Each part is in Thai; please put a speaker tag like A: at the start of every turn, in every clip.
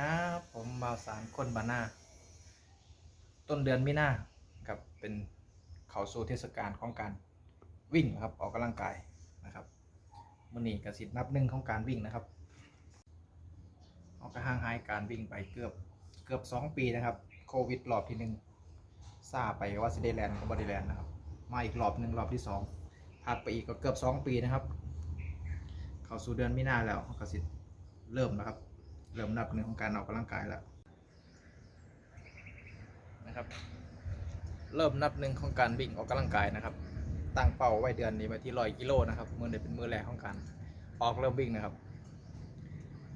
A: ครับ ผมบาวสารคนบานาต้นเดือนมินากับเป็นเขาสู่เทศกาลของการวิ่งนะครับออกกำลังกายนะครับมื่อนี้กสิทนับหนึ่งของการวิ่งนะครับออกกระห่างหายการวิ่งไปเกือบเกือบสองปีนะครับโควิดรอบที่หนึ่งซาไปว่าสเดแลนด์กับบอดีแลนด์นะครับมาอีกรอบหนึ่งรอบที่สองถัดไปอีกก็เกือบสองปีนะครับ เข้าสู่เดือนมินาแล้วกระสิทเริ่มนะครับ เริ่มนับหนึ่งของการออกกำลังกายแล้วนะครับ เริ่มนับหนึ่งของการวิ่งออกกำลังกายนะครับ ตั้งเป้าไว้เดือนนี้ไว้ที่ร้อยกิโลนะครับมือนี้เป็นมือแรกของการออกเริ่มวิ่งนะครับ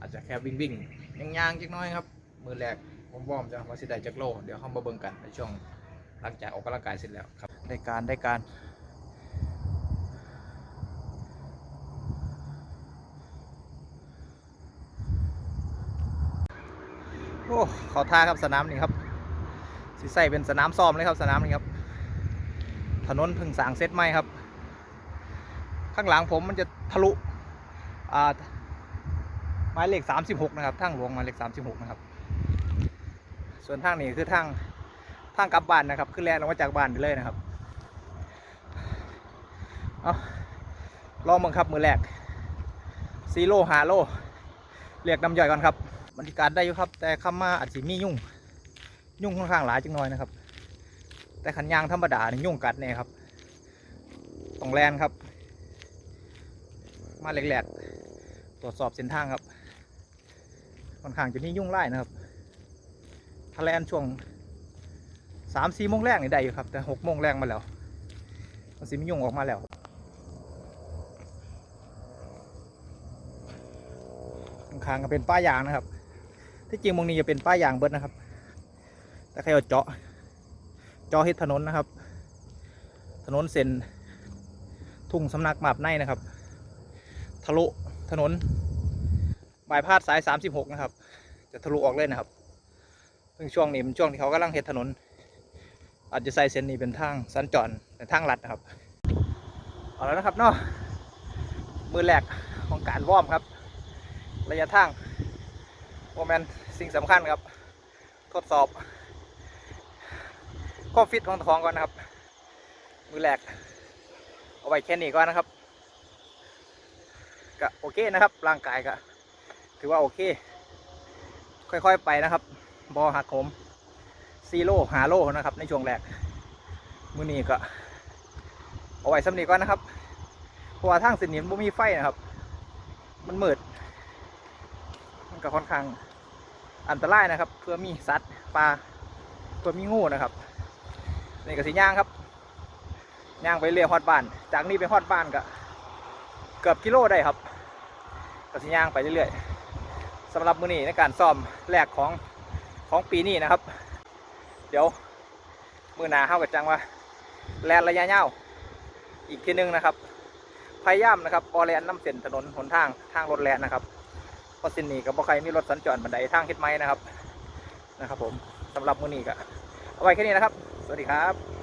A: อาจจะแค่วิ่งวิ่งย่างย่างๆจักหน้อยครับ มือแรกผมวอร์มจะว่าสิได้จักโล เดี๋ยวเขามาเบิ่งกันในช่วงหลังจากออกกำลังกายเสร็จแล้วครับได้การได้การ โอ้เขาท่าครับสนามนี่ครับสิใส่เป็นสนามซ้อมเลยครับสนามนี้ครับ ถนนพึ่งสางเซตใหม่ครับ ข้างหลังผมมันจะทะลุอ่าหมายเลข36นะครับทางหลวงหมายเลข36นะครับส่วนทางนี้คือทางทางกลับบ้านนะครับขึ้นแลนลงมาจากบ้านไปเลยนะครับเอาลองบังคับมือแรกซีโร่หาโลเรียกน้ำย่อยก่อนครับ บรรยากาศได้อยู่ครับ แต่คำมาอาจจะมียุ่ง ยุ่งค่อนข้างหลายจังน้อยนะครับ แต่ขันยางธรรมดาเนี่ยุ่งกัดเนี่ยครับต้องแลนครับ มาแหลกๆตรวจสอบเส้นทางครับค่อนข้างจะมียุ่งไล่นะครับถ้าแลนช่วงสามสี่โมงแรกนี่ได้อยู่ครับ แต่หกโมงแรกมาแล้วมันสิมียุ่งออกมาแล้วข้างๆก็เป็นป้ายางนะครับ ที่จริงมองนี้จะเป็นป้ายยางเบิดนะครับ แต่ใครเอาเจาะ เจาะเฮ็ดถนนนะครับ ถนนเส้นทุ่งสำนักหมาบในนะครับ ทะลุถนนบายพาดสาย 36 นะครับ จะทะลุออกเลยนะครับซึ่งช่วงนี้เป็นช่วงที่เขากำลังเฮ็ดถนน อาจจะใส่เส้นนี้เป็นทางสัญจรเป็นทางลัดนะครับ เอาแล้วนะครับเนาะมือแรกของการวอร์มครับ ระยะทาง โมเมนสิ่งสำคัญครับ ทดสอบความฟิตของท้องก่อนนะครับ มือแรกเอาไว้แค่นี้ก่อนนะครับก็โอเคนะครับ ร่างกายก็ถือว่าโอเค ค่อยๆไปนะครับ บอหักโหมซีโร่หาโลนะครับ ในช่วงแรก มือนี้ก็ เอาไว้สำนีก่อนนะครับเพราะว่าทางส้นนี้มันบ่มีไฟนะครับ มันมืด มันก็ค่อนข้างอันตรายนะครับ เพื่อมีสัตว์ปลาเพื่อมีงูนะครับนี่ก็สิย่างครับย่างไปเรื่อยฮอดบ้าน จากนี้ไปฮอดบ้านก็เกือบกิโลได้ครับก็สิย่างไปเรื่อยๆสำหรับมือนี้ในการซ่อมแรกของของปีนี้นะครับ เดี๋ยวมือหนาเข้ากับจังว่าแลนระยะยาวอีกทีหนึงนะครับ พยายามนะครับบอแลนน้ำเส้นถนนหนทางทางรถแลนนะครับ พราะสินนีกับพอใครมีรถสัญจรบันไดทางเฮ็ดไม้นะครับนะครับ ผมสำหรับมื้อนี้ก็เอาไว้แค่นี้นะครับ สวัสดีครับ